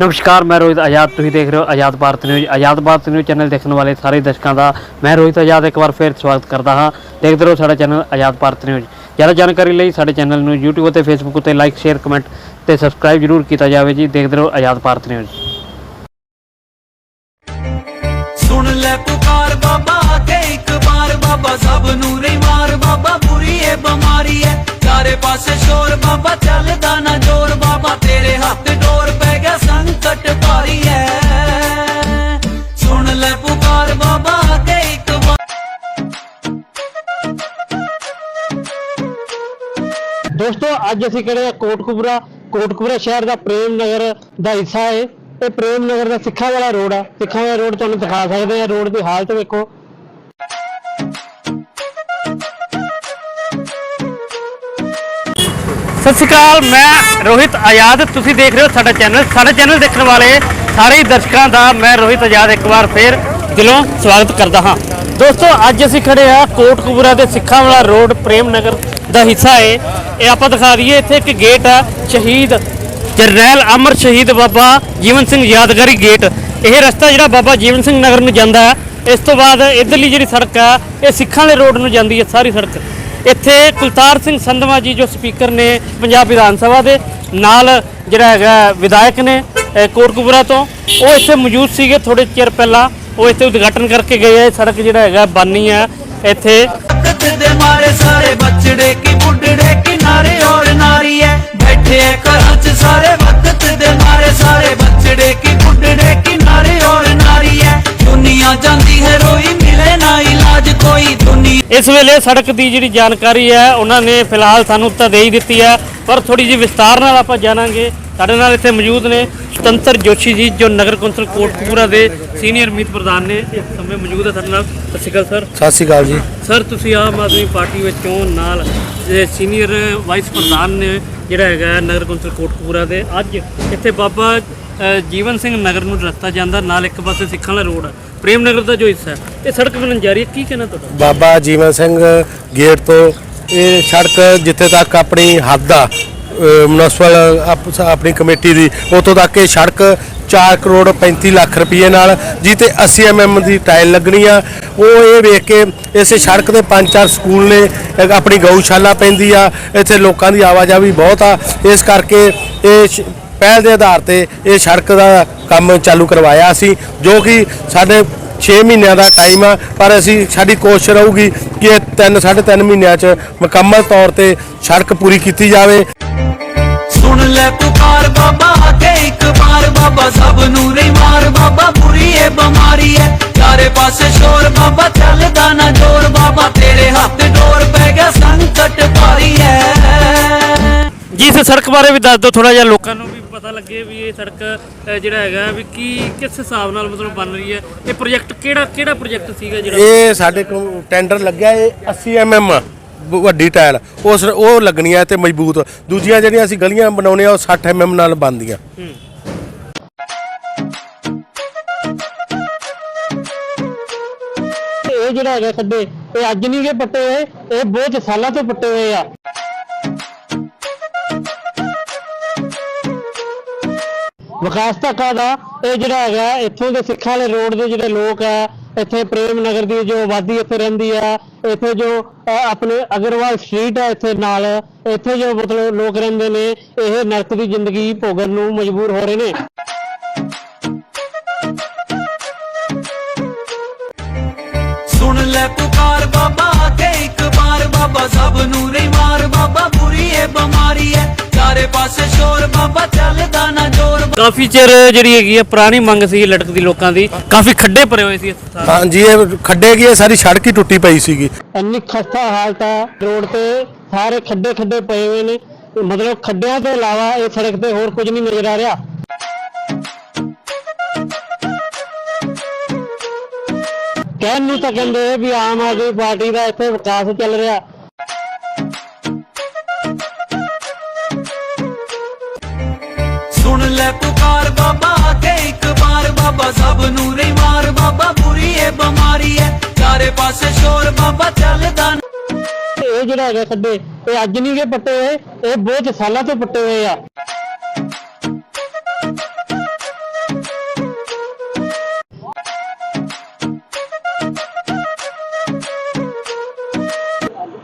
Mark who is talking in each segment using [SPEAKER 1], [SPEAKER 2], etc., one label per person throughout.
[SPEAKER 1] ਨਮਸਕਾਰ, ਮੈਂ ਰੋਹਿਤ ਆਜ਼ਾਦ। ਤੁਸੀਂ ਦੇਖ ਰਹੇ ਹੋ Azad Bharat news. Azad Bharat news channel ਦੇਖਣ ਵਾਲੇ ਸਾਰੇ ਦਰਸ਼ਕਾਂ ਦਾ ਮੈਂ ਰੋਹਿਤ ਆਜ਼ਾਦ ਇੱਕ ਵਾਰ ਫੇਰ ਸਵਾਗਤ ਕਰਦਾ ਹਾਂ। ਦੇਖਦੇ ਰਹੋ ਸਾਡਾ ਚੈਨਲ ਆਜ਼ਾਦ ਭਾਰਤ ਨਿਊਜ਼। ਜ਼ਿਆਦਾ ਜਾਣਕਾਰੀ ਲਈ ਸਾਡੇ ਚੈਨਲ ਨੂੰ YouTube ਅਤੇ Facebook ਉੱਤੇ ਲਾਈਕ ਸ਼ੇਅਰ ਕਮੈਂਟ ਤੇ ਸਬਸਕ੍ਰਾਈਬ ਜਰੂਰ ਕੀਤਾ ਜਾਵੇ ਜੀ। ਦੇਖਦੇ ਰਹੋ ਆਜ਼ਾਦ ਭਾਰਤ ਨਿਊਜ਼।
[SPEAKER 2] ਸੁਣ ਲੈ ਪੁਕਾਰ ਬਾਬਾ ਕੇ ਇੱਕ ਵਾਰ ਬਾਬਾ, ਸਭ ਨੂੰ ਰੇ ਮਾਰ ਬਾਬਾ, ਬੁਰੀ ਏ, ਬਿਮਾਰੀ ਏ। ਚਾਰੇ ਪਾਸੇ ਸ਼ੋਰ ਬਾਬਾ, ਚੱਲਦਾ ਨਾ
[SPEAKER 1] ਅੱਜ ਅਸੀਂ ਖੜੇ ਹਾਂ ਕੋਟਕਪੂਰਾ ਕੋਟਕਪੂਰਾ ਸ਼ਹਿਰ ਦਾ ਪ੍ਰੇਮ ਨਗਰ ਦਾ ਹਿੱਸਾ ਹੈ ਇਹ ਪ੍ਰੇਮ ਨਗਰ ਦਾ ਸਿੱਖਾਂ ਵਾਲਾ ਰੋਡ ਆ। ਸਿੱਖਾਂ ਵਾਲਾ ਰੋਡ ਤੁਹਾਨੂੰ ਦਿਖਾ ਸਕਦੇ ਆ ਰੋਡ ਦੀ ਹਾਲਤ ਵੇਖੋ। ਸਤਿ ਸ਼੍ਰੀ ਅਕਾਲ, ਮੈਂ ਰੋਹਿਤ ਆਜ਼ਾਦ। ਤੁਸੀਂ ਦੇਖ ਰਹੇ ਹੋ ਸਾਡਾ ਚੈਨਲ ਸਾਡਾ ਚੈਨਲ ਦੇਖਣ ਵਾਲੇ ਸਾਰੇ ਦਰਸ਼ਕਾਂ ਦਾ ਮੈਂ ਰੋਹਿਤ ਆਜ਼ਾਦ ਇੱਕ ਵਾਰ ਫੇਰ ਦਿਲੋਂ ਸਵਾਗਤ ਕਰਦਾ ਹਾਂ। ਦੋਸਤੋ, ਅੱਜ ਅਸੀਂ ਖੜੇ ਆ ਕੋਟਕਪੂਰਾ ਦੇ ਸਿੱਖਾਂ ਵਾਲਾ ਰੋਡ, ਪ੍ਰੇਮ ਨਗਰ ਦਾ ਹਿੱਸਾ ਹੈ। ਇਹ ਆਪਾਂ ਦਿਖਾ ਦਈਏ ਇੱਥੇ ਇੱਕ ਗੇਟ ਆ ਸ਼ਹੀਦ ਜਰਨੈਲ ਅਮਰ ਸ਼ਹੀਦ ਬਾਬਾ ਜੀਵਨ ਸਿੰਘ ਯਾਦਗਾਰੀ ਗੇਟ ਇਹ ਰਸਤਾ ਜਿਹੜਾ ਬਾਬਾ ਜੀਵਨ ਸਿੰਘ ਨਗਰ ਨੂੰ ਜਾਂਦਾ ਹੈ। ਇਸ ਤੋਂ ਬਾਅਦ ਇਧਰਲੀ ਜਿਹੜੀ ਸੜਕ ਆ ਇਹ ਸਿੱਖਾਂ ਦੇ ਰੋਡ ਨੂੰ ਜਾਂਦੀ ਹੈ ਸਾਰੀ ਸੜਕ। ਇੱਥੇ ਕੁਲਤਾਰ ਸਿੰਘ ਸੰਧਵਾ ਜੀ ਜੋ ਸਪੀਕਰ ਨੇ ਪੰਜਾਬ ਵਿਧਾਨ ਸਭਾ ਦੇ, ਨਾਲ ਜਿਹੜਾ ਹੈਗਾ ਵਿਧਾਇਕ ਨੇ ਅਹ ਕੋਟਕਪੂਰਾ ਤੋਂ। ਉਹ ਇੱਥੇ ਮੌਜੂਦ ਸੀਗੇ ਥੋੜੇ ਚਿਰ ਪਹਿਲਾਂ। ਉਹ ਇੱਥੇ ਉਦਘਾਟਨ ਕਰਕੇ ਗਏ ਆ। ਇਹ ਸੜਕ ਜਿਹੜਾ ਹੈਗਾ ਬਾਨੀ ਆ ਇੱਥੇ
[SPEAKER 2] ਸਾਰੇ ਬੱਚੜੇ ਕੀ ਬੁੱਢੜੇ, ਕਿਨਾਰੇ ਔਰ ਨਾਰੀ ਐ। ਬੈਠੇ ਐ ਘਰਾਂ 'ਚ ਸਾਰੇ ਵਕਤ ਦੇ ਮਾਰੇ। ਸਾਰੇ ਬੱਚੜੇ ਕੀ ਬੁੱਢੜੇ, ਕਿਨਾਰੇ ਔਰ ਨਾਰੀ ਐ। ਦੁਨੀਆ ਜਾਂਦੀ ਹੈ ਰੋਈ, ਮਿਲੇ ਨਾ ਇਲਾਜ ਕੋਈ। ਦੁਨੀਆ
[SPEAKER 1] ਇਸ ਵੇਲੇ ਸੜਕ ਦੀ ਜਿਹੜੀ ਜਾਣਕਾਰੀ ਹੈ, ਉਹਨਾਂ ਨੇ ਫਿਲਹਾਲ ਸਾਨੂੰ ਤਾਂ ਦੇ ਹੀ ਦਿੱਤੀ ਹੈ। ਪਰ ਥੋੜੀ ਜਿਹੀ ਵਿਸਤਾਰ ਨਾਲ ਆਪਾਂ ਜਾਣਾਂਗੇ। ਸਾਡੇ ਨਾਲ ਇੱਥੇ ਮੌਜੂਦ ਨੇ ਸੁਤੰਤਰ ਜੋਸ਼ੀ ਜੀ ਜੋ ਨਗਰ ਕੌਂਸਲ ਕੋਟਕਪੂਰਾ ਦੇ ਸੀਨੀਅਰ ਮੀਤ ਪ੍ਰਧਾਨ ਨੇ ਇਸ ਸਮੇਂ ਮੌਜੂਦ ਹੈ ਸਾਡੇ ਨਾਲ। ਸਤਿ ਸ਼੍ਰੀ ਅਕਾਲ ਸਰ।
[SPEAKER 3] ਸਤਿ ਸ਼੍ਰੀ ਅਕਾਲ ਜੀ।
[SPEAKER 1] ਸਰ ਤੁਸੀਂ ਆਮ ਆਦਮੀ ਪਾਰਟੀ ਵਿੱਚੋਂ ਨਾਲ ਸੀਨੀਅਰ ਵਾਈਸ ਪ੍ਰਧਾਨ ਨੇ ਜਿਹੜਾ ਹੈਗਾ ਨਗਰ ਕੌਂਸਲ ਕੋਟਕਪੂਰਾ ਦੇ। ਅੱਜ ਇੱਥੇ ਬਾਬਾ ਜੀਵਨ ਸਿੰਘ ਨਗਰ ਨੂੰ ਰਸਤਾ ਜਾਂਦਾ ਨਾਲ ਇੱਕ ਪਾਸੇ ਸਿੱਖਾਂ ਵਾਲਾ ਰੋਡ ਪ੍ਰੇਮ ਨਗਰ ਦਾ ਜੋ ਹਿੱਸਾ ਹੈ ਇਹ ਸੜਕ ਬਣਨ ਜਾ ਰਹੀ ਹੈ। ਕੀ ਕਹਿਣਾ ਤੁਹਾਡਾ?
[SPEAKER 3] ਬਾਬਾ ਜੀਵਨ ਸਿੰਘ ਗੇਟ ਤੋਂ ਇਹ ਸੜਕ ਜਿੱਥੇ ਤੱਕ ਆਪਣੀ ਹੱਦ ਆ ਮਿਊਨਿਸਪਲ ਆਪਣੀ ਕਮੇਟੀ ਦੀ। ਉਤੋਂ ਤੱਕ ਇਹ ਸੜਕ 4 ਕਰੋੜ 35 ਲੱਖ ਰੁਪਏ ਨਾਲ ਜੀ ਤੇ 80 ਐਮਐਮ ਦੀ ਟਾਇਲ ਲੱਗਣੀ ਆ। ਉਹ ਇਹ ਵੇਖ ਕੇ ਇਸੇ ਸੜਕ ਦੇ ਪੰਜ ਚਾਰ ਸਕੂਲ ਨੇ ਆਪਣੀ ਗਊਸ਼ਾਲਾ ਪੈਂਦੀ ਆ। ਇੱਥੇ ਲੋਕਾਂ ਦੀ ਆਵਾਜਾਈ ਬਹੁਤ ਆ। ਇਸ ਕਰਕੇ ਇਹ ਸ਼- ਪਹਿਲ ਦੇ ਆਧਾਰ ਤੇ ਇਹ ਸੜਕ ਦਾ ਕੰਮ ਚਾਲੂ ਕਰਵਾਇਆ ਸੀ, ਜੋ ਕਿ ਸਾਡੇ 6 ਮਹੀਨਿਆਂ ਦਾ ਟਾਈਮ ਆ। ਪਰ ਅਸੀਂ, ਸਾਡੀ ਕੋਸ਼ਿਸ਼ ਰਹੂਗੀ ਕਿ ਇਹ 3 3.5 ਮਹੀਨਿਆਂ 'ਚ ਮੁਕੰਮਲ ਤੌਰ ਤੇ ਸੜਕ ਪੂਰੀ ਕੀਤੀ ਜਾਵੇ।
[SPEAKER 2] ਸੁਣ ਲੈ ਪੁਕਾਰ ਬਾਬਾ ਕੇ ਇੱਕ ਵਾਰ ਬਾਬਾ ਸਭ ਨੂੰ ਰੇ ਮਾਰ ਬਾਬਾ ਬੁਰੀ ਏ ਬਿਮਾਰੀ ਏ। ਚਾਰੇ ਪਾਸੇ ਸ਼ੋਰ ਬਾਬਾ ਚੱਲਦਾ ਨਾ ਜੋਰ ਬਾਬਾ ਤੇਰੇ ਹੱਥ ਡੋਰ ਪੈ ਗਿਆ ਸੰਕਟ ਭਾਰੀ ਏ।
[SPEAKER 1] ਜੀ ਇਸ ਸੜਕ ਬਾਰੇ ਵੀ ਦੱਸ ਦਿਓ ਥੋੜਾ ਜਿਹਾ ਲੋਕਾਂ ਨੂੰ ਵੀ ਪਤਾ ਲੱਗੇ ਵੀ ਇਹ ਸੜਕ ਜਿਹੜਾ ਹੈਗਾ ਵੀ ਕੀ ਕਿਸ ਹਿਸਾਬ ਨਾਲ ਮਤਲਬ ਬਣ ਰਹੀ ਹੈ ਇਹ ਪ੍ਰੋਜੈਕਟ ਕਿਹੜਾ ਕਿਹੜਾ ਪ੍ਰੋਜੈਕਟ ਸੀਗਾ ਜਿਹੜਾ?
[SPEAKER 3] ਇਹ ਸਾਡੇ ਕੋਲ ਟੈਂਡਰ ਲੱਗਿਆ ਇਹ 80 ਐਮਐਮ ਵੱਡੀ ਟਾਇਲ। ਉਸ ਉਹ ਲੱਗਣੀਆਂ ਤੇ ਮਜ਼ਬੂਤ। ਦੂਜੀਆਂ ਜਿਹੜੀਆਂ ਅਸੀਂ ਗਲੀਆਂ ਬਣਾਉਣੇ ਆ ਉਹ 60 ਐਮਐਮ ਨਾਲ ਬਣਦੀਆਂ।
[SPEAKER 1] ਇਹ ਜਿਹੜਾ ਹੈਗਾ ਖੱਡੇ ਇਹ ਅੱਜ ਨਹੀਂ ਗੇ ਪੱਟੇ ਹੋਏ, ਇਹ ਬਹੁਤ ਸਾਲਾਂ ਤੋਂ ਪੱਟੇ ਹੋਏ ਆ। ਵਿਕਾਸ ਧੱਕਾ ਦਾ ਇਹ ਜਿਹੜਾ ਹੈਗਾ ਇੱਥੋਂ ਦੇ ਸਿੱਖਾਂ ਵਾਲੇ ਰੋਡ ਦੇ ਜਿਹੜੇ ਲੋਕ ਆ ਇੱਥੇ ਪ੍ਰੇਮ ਨਗਰ ਦੀ ਜੋ ਆਬਾਦੀ ਇੱਥੇ ਰਹਿੰਦੀ ਆ ਇੱਥੇ ਜੋ ਅ, ਆਪਣੇ ਅਗਰਵਾਲ ਸਟਰੀਟ ਆ ਇੱਥੇ ਨਾਲ ਇੱਥੇ ਜੋ ਮਤਲਬ ਲੋਕ ਰਹਿੰਦੇ ਨੇ ਇਹ ਨਰਕ ਦੀ ਜ਼ਿੰਦਗੀ ਭੋਗਣ ਨੂੰ ਮਜਬੂਰ ਹੋ ਰਹੇ ਨੇ।
[SPEAKER 2] ਸੁਣ ਲੈ ਪੁਕਾਰ ਬਾਬਾ ਬਾਬਾ ਸਭ ਨੂੰ ਰੇ ਮਾਰ ਬਾਬਾ ਬੁਰੀ ਏ ਬਿਮਾਰੀ ਏ। ਚਾਰੇ ਪਾਸੇ ਸ਼ੋਰ ਬਾਬਾ ਚੱਲਦਾ ਨਾ ਜੋਰ।
[SPEAKER 1] ਕਾਫੀ ਚਿਰ ਜਿਹੜੀ ਹੈਗੀ ਆ ਪੁਰਾਣੀ ਮੰਗ ਸੀ ਲਟਕਦੀ ਲੋਕਾਂ ਦੀ। ਕਾਫੀ ਖੱਡੇ ਭਰੇ ਹੋਏ ਸੀ ਇਸ ਥਾਂ
[SPEAKER 3] ਹਾਂਜੀ ਇਹ ਖੱਡੇ ਕੀ ਇਹ ਸਾਰੀ ਸੜਕ ਹੀ ਟੁੱਟੀ ਪਈ ਸੀਗੀ।
[SPEAKER 1] ਇੰਨੀ ਖਸਤਾ ਹਾਲਤ ਆ ਰੋਡ ਤੇ ਸਾਰੇ ਖੱਡੇ ਖੱਡੇ ਪਏ ਹੋਏ ਨੇ। ਮਤਲਬ ਖੱਡਿਆਂ ਤੋਂ ਇਲਾਵਾ ਇਹ ਸੜਕ ਤੇ ਹੋਰ ਕੁਝ ਨਹੀਂ ਨਜ਼ਰ ਆ ਰਿਹਾ। ਕਹਿਣ ਨੂੰ ਤਾਂ ਕਹਿੰਦੇ ਵੀ ਆਮ ਆਦਮੀ ਪਾਰਟੀ ਦਾ ਇੱਥੇ ਵਿਕਾਸ ਚੱਲ ਰਿਹਾ।
[SPEAKER 2] ਲੈ ਪੁਕਾਰ ਬਾਬਾ ਕੇ ਇੱਕ ਵਾਰ ਬਾਬਾ ਸਭ ਨੂੰ ਨਹੀਂ ਮਾਰ ਬਾਬਾ ਬੁਰੀ ਏ ਬਿਮਾਰੀ ਏ। ਚਾਰੇ ਪਾਸੇ ਸ਼ੋਰ ਬਾਬਾ ਚੱਲਦਾ
[SPEAKER 1] ਇਹ ਜਿਹੜਾ ਹੈਗਾ ਖੱਡੇ ਇਹ ਅੱਜ ਨਹੀਂ ਗੇ ਪੱਟੇ ਹੋਏ ਇਹ ਬਹੁਤ ਸਾਲਾਂ ਤੋਂ ਪੱਟੇ ਹੋਏ ਆ।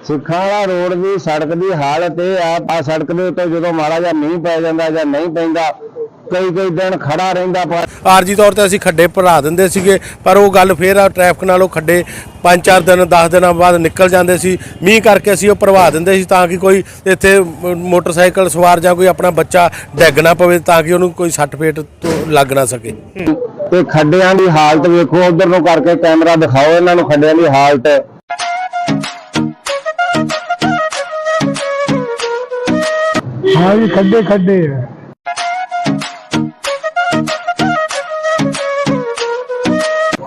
[SPEAKER 4] ਸਿੱਖਾਂ ਵਾਲਾ ਰੋਡ ਦੀ ਸੜਕ ਦੀ ਹਾਲਤ ਇਹ ਆ ਆ ਸੜਕ ਦੇ ਉੱਤੇ ਜਦੋਂ ਮਾੜਾ ਜਾਂ ਮੀਂਹ ਪੈ ਜਾਂਦਾ ਜਾਂ ਨਹੀਂ ਪੈਂਦਾ ਕਈ ਕਈ ਦਿਨ ਖੜਾ ਰਹਿੰਦਾ ਪਰ
[SPEAKER 3] ਆਰਜੀ ਤੌਰ ਤੇ ਅਸੀਂ ਖੱਡੇ ਭਰਾ ਦਿੰਦੇ ਸੀਗੇ ਪਰ ਉਹ ਗੱਲ ਫੇਰ ਆ ਟ੍ਰੈਫਿਕ ਨਾਲੋਂ ਖੱਡੇ 5-4 ਦਿਨ 10 ਦਿਨਾਂ ਬਾਅਦ ਨਿਕਲ ਜਾਂਦੇ ਸੀ। ਮੀਂਹ ਕਰਕੇ ਅਸੀਂ ਉਹ ਭਰਵਾ ਦਿੰਦੇ ਸੀ ਤਾਂ ਕਿ ਕੋਈ ਇੱਥੇ ਮੋਟਰਸਾਈਕਲ ਸਵਾਰ ਜਾਂ ਕੋਈ ਆਪਣਾ ਬੱਚਾ ਡਿੱਗ ਨਾ ਪਵੇ ਤਾਂ ਕਿ ਉਹਨੂੰ ਕੋਈ ਸੱਟ ਫੇਟ ਤੋਂ ਲੱਗ ਨਾ ਸਕੇ।
[SPEAKER 4] ਤੇ ਖੱਡਿਆਂ ਦੀ ਹਾਲਤ ਵੇਖੋ ਉਧਰ ਨੂੰ ਕਰਕੇ ਕੈਮਰਾ ਦਿਖਾਓ ਇਹਨਾਂ ਨੂੰ ਖੱਡਿਆਂ ਦੀ ਹਾਲਤ।
[SPEAKER 5] ਹਾਂ ਜੀ ਖੱਡੇ ਖੱਡੇ ਹੈ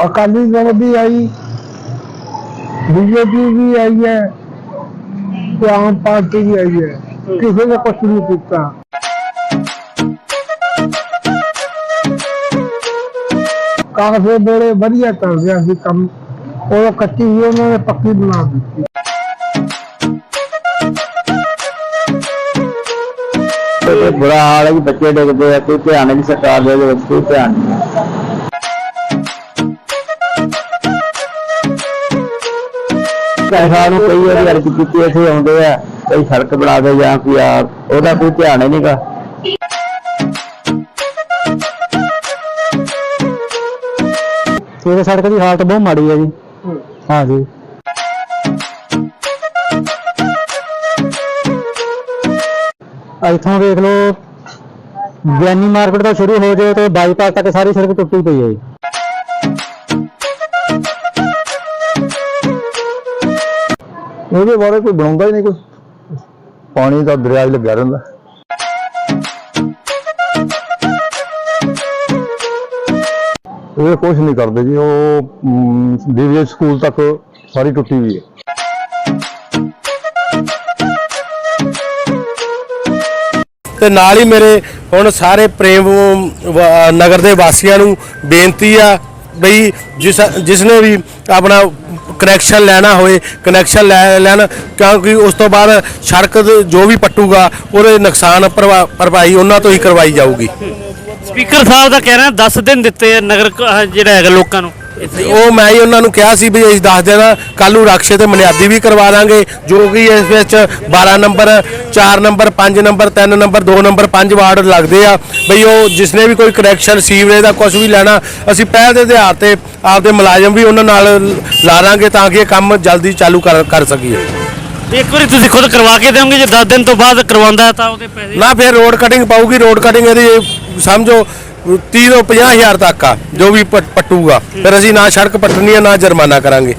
[SPEAKER 5] ਅਕਾਲੀ ਦਲ ਵੀ ਆਈ, ਬੀਜੇਪੀ ਵੀ ਆਈ ਹੈ ਤੇ ਆਮ ਪਾਰਟੀ ਵੀ ਆਈ ਹੈ। ਕਿਸੇ ਨੇ ਕੁਛ ਨਹੀਂ ਕੀਤਾ। ਕਾਂਗਰਸ ਬੜੇ ਵਧੀਆ ਚੱਲ ਰਿਹਾ ਸੀ ਕੰਮ। ਉਹ ਕੱਚੀ ਸੀ, ਉਹਨਾਂ ਨੇ ਪੱਕੀ ਬਣਾ ਦਿੱਤੀ।
[SPEAKER 4] ਤੇ ਬੁਰਾ ਹਾਲ ਹੈ ਕਿ ਬੱਚੇ ਡਿੱਗਦੇ ਆ, ਕੋਈ ਧਿਆਨ ਨਹੀਂ ਸਰਕਾਰ ਦੇ ਵਿੱਚ, ਕੋਈ ਧਿਆਨ ਨਹੀਂ। ਪੈਸਾ ਨੂੰ ਕਈ ਵਾਰੀ ਅਰਜ਼ ਕੀਤੀ ਇੱਥੇ ਆਉਂਦੇ ਆ ਕਈ ਸੜਕ ਬਣਾ ਦੇ ਜਾਂ ਕੋਈ ਆ ਉਹਦਾ ਕੋਈ ਧਿਆਨ ਹੀ ਨਹੀਂਗਾ।
[SPEAKER 5] ਤੇਰੇ ਸੜਕ ਦੀ ਹਾਲਤ ਬਹੁਤ ਮਾੜੀ ਹੈ ਜੀ। ਹਾਂ। ਜੀ ਇੱਥੋਂ ਵੇਖ ਲਓ ਗਿਆਨੀ ਮਾਰਕੀਟ ਤੋਂ ਸ਼ੁਰੂ ਹੋ ਜਾਏ ਤੇ ਬਾਈਪਾਸ ਤੱਕ ਸਾਰੀ ਸੜਕ ਟੁੱਟੀ ਪਈ ਹੈ ਜੀ।
[SPEAKER 4] ਇਹਦੇ ਬਾਰੇ ਕੋਈ ਬਣਾਉਂਦਾ ਹੀ ਨਹੀਂ ਕੁਝ ਪਾਣੀ ਤਾਂ ਦਰਿਆ 'ਚ ਲੱਗਿਆ ਰਹਿੰਦਾ। ਇਹ ਕੁਝ ਨਹੀਂ ਕਰਦੇ ਜੀ, ਉਹ ਡੀਵੀਐਸ ਸਕੂਲ ਤੱਕ ਸਾਰੀ ਟੁੱਟੀ ਹੋਈ ਹੈ।
[SPEAKER 3] ਤੇ ਨਾਲ ਹੀ ਮੇਰੇ ਹੁਣ ਸਾਰੇ ਪ੍ਰੇਮ ਨਗਰ ਦੇ ਵਾਸੀਆਂ ਨੂੰ ਬੇਨਤੀ ਆ ਬਈ ਜਿਸ ਜਿਸ ਨੇ ਵੀ ਆਪਣਾ ਕਨੈਕਸ਼ਨ ਲੈਣਾ ਹੋਏ ਕਨੈਕਸ਼ਨ ਲੈ ਲੈਣ, ਕਿਉਂਕਿ ਉਸ ਤੋਂ ਬਾਅਦ ਸੜਕ ਜੋ ਵੀ ਪੱਟੂਗਾ, ਉਹਦੇ ਨੁਕਸਾਨ ਭਰਵਾ- ਭਰਪਾਈ ਉਹਨਾਂ ਤੋਂ ਹੀ ਕਰਵਾਈ ਜਾਊਗੀ।
[SPEAKER 1] ਸਪੀਕਰ ਸਾਹਿਬ ਦਾ ਕਹਿਣਾ ਰਿਹਾ 10 ਦਿਨ ਦਿੱਤੇ ਆ ਨਗਰ ਜਿਹੜਾ ਹੈਗਾ ਲੋਕਾਂ ਨੂੰ।
[SPEAKER 3] ਤੇ ਉਹ ਮੈਂ ਹੀ ਉਹਨਾਂ ਨੂੰ ਕਿਹਾ ਸੀ ਵੀ ਅਸੀਂ ਦੱਸ ਦੇਣਾ ਕੱਲ ਨੂੰ ਰਕਸ਼ੇ ਤੇ ਬੁਨਿਆਦੀ ਵੀ ਕਰਵਾ ਦਾਂਗੇ ਜੋ ਕਿ ਇਸ ਵਿੱਚ 12 number 4 number 5 number 3 number 2 number 5 ward ਲੱਗਦੇ ਆ। ਬਈ ਉਹ ਜਿਸ ਨੇ ਵੀ ਕੋਈ ਕਨੈਕਸ਼ਨ ਸੀਵਰੇਜ ਦਾ ਕੁਝ ਵੀ ਲੈਣਾ ਅਸੀਂ ਪਹਿਲ ਦੇ ਆਧਾਰ ਤੇ ਆਪਦੇ ਮੁਲਾਜ਼ਮ ਵੀ ਉਹਨਾਂ ਨਾਲ ਲਾ ਦਾਂਗੇ ਤਾਂ ਕਿ ਇਹ ਕੰਮ ਜਲਦੀ ਚਾਲੂ ਕਰ ਕਰ ਸਕੀਏ।
[SPEAKER 1] ਇੱਕ ਵਾਰੀ ਤੁਸੀਂ ਖੁਦ ਕਰਵਾ ਕੇ ਦਿਓਗੇ ਜੇ 10 ਦਿਨ ਤੋਂ ਬਾਅਦ ਕਰਵਾਉਂਦਾ ਤਾਂ ਉਹਦੇ ਪੈਸੇ
[SPEAKER 3] ਨਾ ਫਿਰ ਰੋਡ ਕਟਿੰਗ ਪਾਊਗੀ ਰੋਡ ਕਟਿੰਗ ਇਹਦੀ ਸਮਝੋ 30 ਤੋਂ 50 ਹਜ਼ਾਰ ਤੱਕ ਆ ਜੋ ਵੀ ਪ- ਪੱਟੂਗਾ। ਫਿਰ ਅਸੀਂ ਨਾ ਸੜਕ ਪੱਟਣੀ ਆ ਨਾ ਜੁਰਮਾਨਾ ਕਰਾਂਗੇ।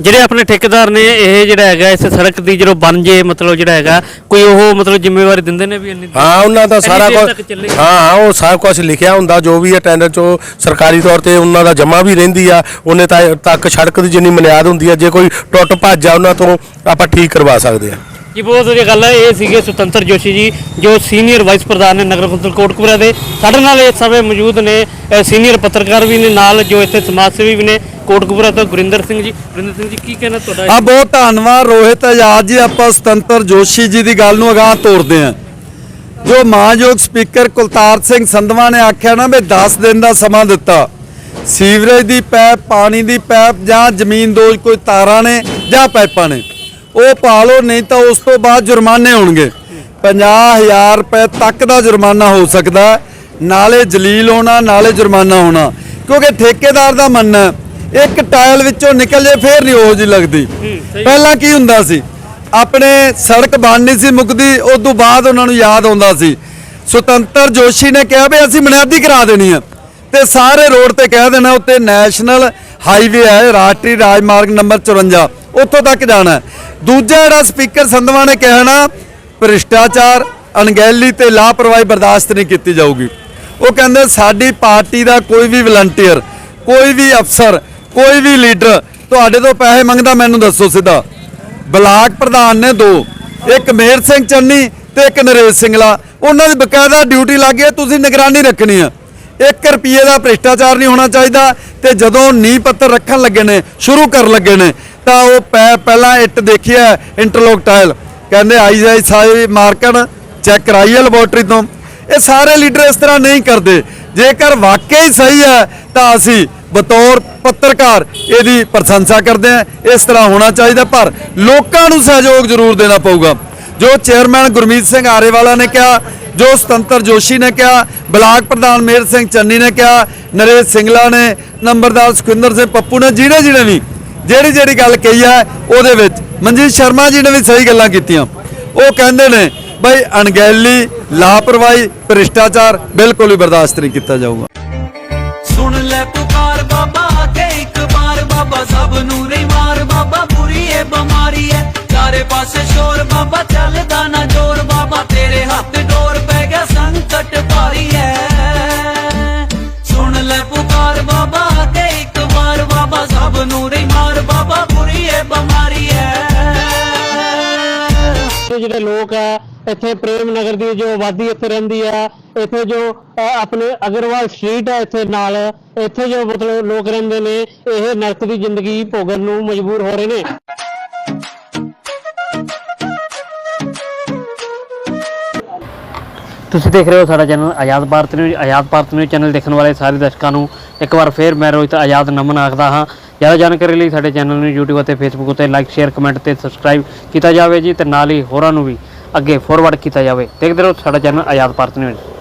[SPEAKER 1] ਜਿਹੜੇ ਆਪਣੇ ਠੇਕੇਦਾਰ ਨੇ ਇਹ ਜਿਹੜਾ ਹੈਗਾ ਇਸ ਸੜਕ ਦੀ ਜਦੋਂ ਬਣ ਜੇ ਮਤਲਬ ਜਿਹੜਾ ਹੈਗਾ ਕੋਈ ਉਹ ਮਤਲਬ ਜ਼ਿੰਮੇਵਾਰੀ ਦਿੰਦੇ ਨੇ ਵੀ ਇੰਨੀ
[SPEAKER 3] ਹਾਂ ਉਹਨਾਂ ਦਾ ਸਾਰਾ
[SPEAKER 1] ਦੇਰ
[SPEAKER 3] ਕੁਝ। ਹਾਂ ਹਾਂ ਉਹ ਸਾਰਾ ਕੁਝ ਲਿਖਿਆ ਹੁੰਦਾ ਜੋ ਵੀ ਹੈ ਟੈਂਡਰ ਚੋਂ ਸਰਕਾਰੀ ਤੌਰ ਤੇ ਉਹਨਾਂ ਦਾ ਜਮਾ ਵੀ ਰਹਿੰਦੀ ਆ ਉਹਨੇ ਤਾਂ ਤੱਕ ਸੜਕ ਦੀ ਜਿੰਨੀ ਬੁਨਿਆਦ ਹੁੰਦੀ ਆ ਜੇ ਕੋਈ ਟੁੱਟ ਭੱਜ ਆ ਉਹਨਾਂ ਤੋਂ ਆਪਾਂ ਠੀਕ ਕਰਵਾ ਸਕਦੇ ਆ।
[SPEAKER 1] ਜੀ ਬਹੁਤ ਵਧੀਆ ਗੱਲ ਹੈ। ਇਹ ਸੀਗੇ ਸੁਤੰਤਰ ਜੋਸ਼ੀ ਜੀ ਜੋ ਸੀਨੀਅਰ ਵਾਈਸ ਪ੍ਰਧਾਨ ਨੇ ਨਗਰ ਕੌਂਸਲ ਕੋਟਕਪੁਰਾ ਦੇ। ਸਾਡੇ ਨਾਲ ਇਸ ਸਮੇਂ ਮੌਜੂਦ ਨੇ ਸੀਨੀਅਰ ਪੱਤਰਕਾਰ ਵੀ ਨੇ ਨਾਲ ਜੋ ਇੱਥੇ ਸਮਾਜ ਸੇਵੀ ਵੀ ਨੇ ਕੋਟਕਪੁਰਾ ਤੋਂ ਗੁਰਿੰਦਰ ਸਿੰਘ ਜੀ। ਗੁਰਿੰਦਰ ਸਿੰਘ ਜੀ ਕੀ ਕਹਿਣਾ ਤੁਹਾਡਾ
[SPEAKER 6] ਆ ਬਹੁਤ ਧੰਨਵਾਦ ਰੋਹਿਤ ਆਜ਼ਾਦ ਜੀ ਆਪਾਂ ਸੁਤੰਤਰ ਜੋਸ਼ੀ ਜੀ ਦੀ ਗੱਲ ਨੂੰ ਅਗਾਹ ਤੋਰਦੇ ਹਾਂ। ਜੋ ਮਾਨਯੋਗ ਸਪੀਕਰ ਕੁਲਤਾਰ ਸਿੰਘ ਸੰਧਵਾ ਨੇ ਆਖਿਆ ਨਾ ਵੀ 10 ਦਿਨ ਦਾ ਸਮਾਂ ਦਿੱਤਾ। ਸੀਵਰੇਜ ਦੀ ਪੈਪ ਪਾਣੀ ਦੀ ਪੈਪ ਜਾਂ ਜ਼ਮੀਨ ਦੋਜ ਕੋਈ ਤਾਰਾਂ ਨੇ ਜਾਂ ਪਾਈਪਾਂ ਨੇ। ਉਹ ਪਾ ਲਓ ਨਹੀਂ ਤਾਂ ਉਸ ਤੋਂ ਬਾਅਦ ਜੁਰਮਾਨੇ ਹੋਣਗੇ। 50000 ਰੁਪਏ ਤੱਕ ਦਾ ਜੁਰਮਾਨਾ ਹੋ ਸਕਦਾ ਹੈ। ਨਾਲੇ ਜਲੀਲ ਹੋਣਾ ਨਾਲੇ ਜੁਰਮਾਨਾ ਹੋਣਾ। ਕਿਉਂਕਿ ਠੇਕੇਦਾਰ ਦਾ ਮੰਨਣਾ ਹੈ, ਇੱਕ ਟਾਇਲ ਵਿੱਚੋਂ ਨਿਕਲ ਜੇ ਫੇਰ ਨਹੀਂ ਉਹ ਜੀ ਲੱਗਦੀ। ਪਹਿਲਾਂ ਕੀ ਹੁੰਦਾ ਸੀ? ਆਪਣੇ ਸੜਕ ਬਣਨੀ ਸੀ ਮੁੱਕਦੀ ਉਸ ਤੋਂ ਬਾਅਦ ਉਹਨਾਂ ਨੂੰ ਯਾਦ ਆਉਂਦਾ ਸੀ। ਸੁਤੰਤਰ ਜੋਸ਼ੀ ਨੇ ਕਿਹਾ ਵੀ ਅਸੀਂ ਬੁਨਿਆਦੀ ਕਰਾ ਦੇਣੀ ਆ ਤੇ ਸਾਰੇ ਰੋਡ ਤੇ ਕਹਿ ਦੇਣਾ ਉੱਤੇ ਨੈਸ਼ਨਲ ਹਾਈਵੇ ਹੈ ਰਾਸ਼ਟਰੀ ਰਾਜਮਾਰਗ ਨੰਬਰ 54 ਉੱਥੋਂ ਤੱਕ ਜਾਣਾ ਦੂਜਾ ਜਿਹੜਾ ਸਪੀਕਰ ਸੰਧਵਾ ਨੇ ਕਹਿਣਾ ਭ੍ਰਿਸ਼ਟਾਚਾਰ, ਅਣਗਹਿਲੀ ਤੇ ਲਾਪਰਵਾਹੀ ਬਰਦਾਸ਼ਤ ਨਹੀਂ ਕੀਤੀ ਜਾਊਗੀ। ਉਹ ਕਹਿੰਦੇ, ਸਾਡੀ ਪਾਰਟੀ ਦਾ ਕੋਈ ਵੀ ਵਲੰਟੀਅਰ, ਕੋਈ ਵੀ ਅਫਸਰ, ਕੋਈ ਵੀ ਲੀਡਰ, ਤੁਹਾਡੇ ਤੋਂ ਪੈਸੇ ਮੰਗਦਾ, ਮੈਨੂੰ ਦੱਸੋ ਸਿੱਧਾ। ਬਲਾਕ ਪ੍ਰਧਾਨ ਨੇ ਦੋ, ਇੱਕ ਮੇਰ ਸਿੰਘ ਚੰਨੀ ਤੇ ਇੱਕ ਨਰੇਸ਼ ਸਿੰਘਲਾ ਉਹਨਾਂ ਦੀ ਬਕਾਇਦਾ ਡਿਊਟੀ ਲੱਗੀ ਹੈ, ਤੁਸੀਂ ਨਿਗਰਾਨੀ ਰੱਖਣੀ ਆ 1 ਰੁਪਏ ਦਾ ਭ੍ਰਿਸ਼ਟਾਚਾਰ ਨਹੀਂ ਹੋਣਾ ਚਾਹੀਦਾ ਤੇ ਜਦੋਂ ਨੀਂਹ ਪੱਥਰ ਰੱਖਣ ਲੱਗੇ ਨੇ, ਸ਼ੁਰੂ ਕਰਨ ਲੱਗੇ ਨੇ, ਤਾਂ ਉਹ ਪੈ ਪਹਿਲਾਂ ਇੱਟ ਦੇਖਿਆ ਇੰਟਰਲੋਕ ਟਾਇਲ। ਕਹਿੰਦੇ ਆਈ ਜਾਈ ਸਾਈ ਮਾਰਕਣ, ਚੈੱਕ ਕਰਾਈ ਹੈ ਲੈਬੋਰਟਰੀ ਤੋਂ। ਇਹ ਸਾਰੇ ਲੀਡਰ ਇਸ ਤਰ੍ਹਾਂ ਨਹੀਂ ਕਰਦੇ। ਜੇਕਰ ਵਾਕਿਆ ਹੀ ਸਹੀ ਹੈ, ਤਾਂ ਅਸੀਂ ਬਤੌਰ ਪੱਤਰਕਾਰ ਇਹਦੀ ਪ੍ਰਸ਼ੰਸਾ ਕਰਦੇ ਹਾਂ। ਇਸ ਤਰ੍ਹਾਂ ਹੋਣਾ ਚਾਹੀਦਾ, ਪਰ ਲੋਕਾਂ ਨੂੰ ਸਹਿਯੋਗ ਜ਼ਰੂਰ ਦੇਣਾ ਪਊਗਾ। ਜੋ ਚੇਅਰਮੈਨ ਗੁਰਮੀਤ ਸਿੰਘ ਆਰੇਵਾਲਾ ਨੇ ਕਿਹਾ ਜੋ ਸੁਤੰਤਰ ਜੋਸ਼ੀ ਨੇ ਕਿਹਾ, ਬਲਾਕ ਪ੍ਰਧਾਨ ਮੇਰ ਸਿੰਘ ਚੰਨੀ ਨੇ ਕਿਹਾ, ਨਰੇਸ਼ ਸਿੰਗਲਾ ਨੇ, ਨੰਬਰਦਾਰ ਸੁਖਿੰਦਰ ਸਿੰਘ ਪੱਪੂ ਨੇ ਜਿਹੜੇ ਜਿਹੜੇ ਵੀ ਜਿਹੜੀ ਜਿਹੜੀ ਗੱਲ ਕਹੀ ਹੈ, ਉਹਦੇ ਵਿੱਚ ਮਨਜੀਤ ਸ਼ਰਮਾ ਜੀ ਨੇ ਵੀ ਸਹੀ ਗੱਲਾਂ ਕੀਤੀਆਂ। ਉਹ ਕਹਿੰਦੇ ਨੇ, ਬਈ ਅਣਗਹਿਲੀ, ਲਾਪਰਵਾਹੀ, ਭ੍ਰਿਸ਼ਟਾਚਾਰ ਬਿਲਕੁਲ ਵੀ ਬਰਦਾਸ਼ਤ ਨਹੀਂ ਕੀਤਾ ਜਾਊਗਾ।
[SPEAKER 2] ਸੁਣ ਲੈ ਪੁਕਾਰ ਬਾਬਾ ਆ ਇੱਕ ਵਾਰ, ਬਾਬਾ ਸਭ ਨੂੰ ਰੇ ਮਾਰ ਬਾਬਾ ਬੁਰੀ ਏ, ਬਿਮਾਰੀ ਏ। ਚਾਰੇ ਪਾਸੇ ਸ਼ੋਰ, ਬਾਬਾ ਚੱਲਦਾ ਲੈ ਪੁਕਾਰ ਬਾਬਾ ਆ ਕੇ ਇੱਕ ਵਾਰ ਬਾਬਾ ਸਭ ਨੂੰ ਰੇ ਮਾਰ ਬਾਬਾ ਬੁਰੀ ਏ ਬਿਮਾਰੀ ਏ।
[SPEAKER 1] ਇਹ ਜਿਹੜੇ ਲੋਕ ਆ ਇੱਥੇ ਪ੍ਰੇਮ ਨਗਰ ਦੀ ਜੋ ਆਬਾਦੀ ਇੱਥੇ ਰਹਿੰਦੀ ਆ ਇੱਥੇ ਜੋ ਆਪਣੇ ਅਗਰਵਾਲ ਸਟਰੀਟ ਹੈ ਇੱਥੇ ਨਾਲ ਇੱਥੇ ਜੋ ਮਤਲਬ ਲੋਕ ਰਹਿੰਦੇ ਨੇ ਇਹ ਨਰਕ ਦੀ ਜ਼ਿੰਦਗੀ ਭੋਗਣ ਨੂੰ ਮਜਬੂਰ ਹੋ ਰਹੇ ਨੇ। ਤੁਸੀਂ ਦੇਖ ਰਹੇ ਹੋ ਸਾਡਾ channel Azad Bharat news Azad Bharat news channel ਦੇਖਣ ਵਾਲੇ ਸਾਰੇ ਦਰਸ਼ਕਾਂ ਨੂੰ ਇੱਕ ਵਾਰ ਫੇਰ ਮੈਂ ਰੋਹਿਤ ਆਜ਼ਾਦ ਨਮਨ ਆਖਦਾ ਹਾਂ। ਜ਼ਿਆਦਾ ਜਾਣਕਾਰੀ ਲਈ ਸਾਡੇ ਚੈਨਲ ਨੂੰ YouTube ਅਤੇ Facebook ਉੱਤੇ ਲਾਈਕ ਸ਼ੇਅਰ ਕਮੈਂਟ ਤੇ ਸਬਸਕ੍ਰਾਈਬ ਕੀਤਾ ਜਾਵੇ ਜੀ ਤੇ ਨਾਲ ਹੀ ਹੋਰਾਂ ਨੂੰ ਵੀ ਅੱਗੇ ਫੋਰਵਰਡ ਕੀਤਾ ਜਾਵੇ। ਦੇਖਦੇ ਰਹੋ ਸਾਡਾ ਚੈਨਲ ਆਜ਼ਾਦ ਭਾਰਤ ਨਿਊਜ਼